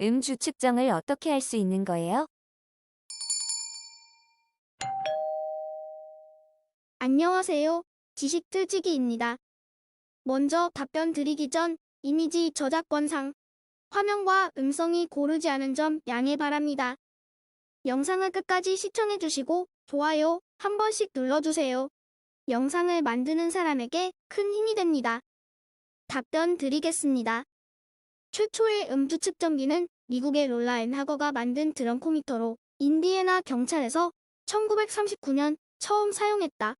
음주 측정을 어떻게 할 수 있는 거예요? 안녕하세요. 지식 틀지기입니다. 먼저 답변 드리기 전 이미지 저작권상 화면과 음성이 고르지 않은 점 양해 바랍니다. 영상을 끝까지 시청해 주시고 좋아요 한 번씩 눌러주세요. 영상을 만드는 사람에게 큰 힘이 됩니다. 답변 드리겠습니다. 최초의 음주 측정기는 미국의 롤라 앤 하거가 만든 드럼코미터로 인디애나 경찰에서 1939년 처음 사용했다.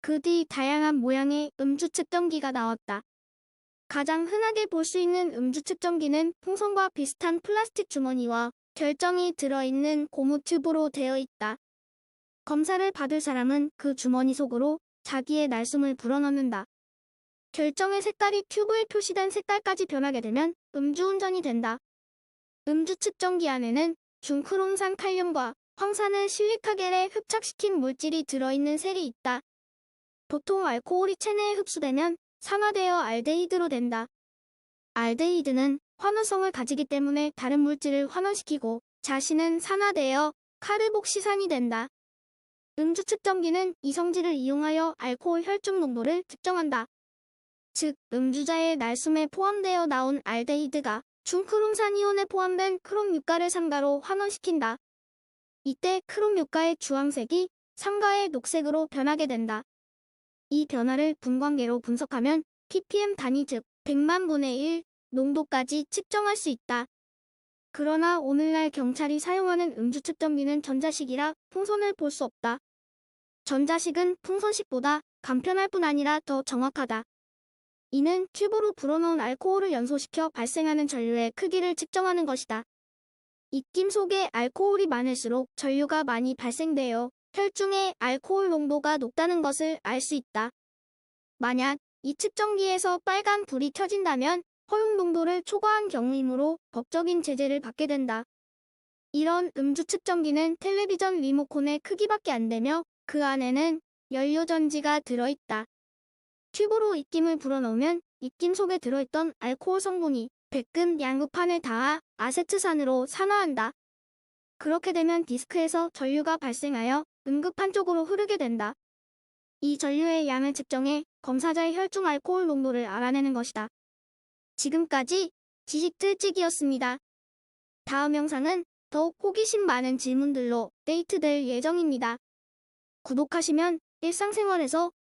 그 뒤 다양한 모양의 음주 측정기가 나왔다. 가장 흔하게 볼 수 있는 음주 측정기는 풍선과 비슷한 플라스틱 주머니와 결정이 들어있는 고무 튜브로 되어 있다. 검사를 받을 사람은 그 주머니 속으로 자기의 날숨을 불어넣는다. 결정의 색깔이 튜브에 표시된 색깔까지 변하게 되면 음주운전이 된다. 음주 측정기 안에는 중크론산 칼륨과 황산을 실리카겔에 흡착시킨 물질이 들어있는 셀이 있다. 보통 알코올이 체내에 흡수되면 산화되어 알데히드로 된다. 알데히드는 환원성을 가지기 때문에 다른 물질을 환원시키고 자신은 산화되어 카르복시산이 된다. 음주 측정기는 이 성질을 이용하여 알코올 혈중 농도를 측정한다. 즉, 음주자의 날숨에 포함되어 나온 알데히드가 중크롬산이온에 포함된 크롬 유가를 상가로 환원시킨다. 이때 크롬 유가의 주황색이 상가의 녹색으로 변하게 된다. 이 변화를 분광계로 분석하면 ppm 단위 즉 100만 분의 1 농도까지 측정할 수 있다. 그러나 오늘날 경찰이 사용하는 음주 측정기는 전자식이라 풍선을 볼 수 없다. 전자식은 풍선식보다 간편할 뿐 아니라 더 정확하다. 이는 튜브로 불어넣은 알코올을 연소시켜 발생하는 전류의 크기를 측정하는 것이다. 입김 속에 알코올이 많을수록 전류가 많이 발생되어 혈중의 알코올 농도가 높다는 것을 알 수 있다. 만약 이 측정기에서 빨간 불이 켜진다면 허용 농도를 초과한 경우이므로 법적인 제재를 받게 된다. 이런 음주 측정기는 텔레비전 리모컨의 크기밖에 안 되며 그 안에는 연료전지가 들어있다. 튜브로 입김을 불어넣으면 입김 속에 들어있던 알코올 성분이 백금 양극판에 닿아 아세트산으로 산화한다. 그렇게 되면 디스크에서 전류가 발생하여 음극판 쪽으로 흐르게 된다. 이 전류의 양을 측정해 검사자의 혈중 알코올 농도를 알아내는 것이다. 지금까지 지식 틀찍이었습니다. 다음 영상은 더욱 호기심 많은 질문들로 데이트될 예정입니다. 구독하시면 일상생활에서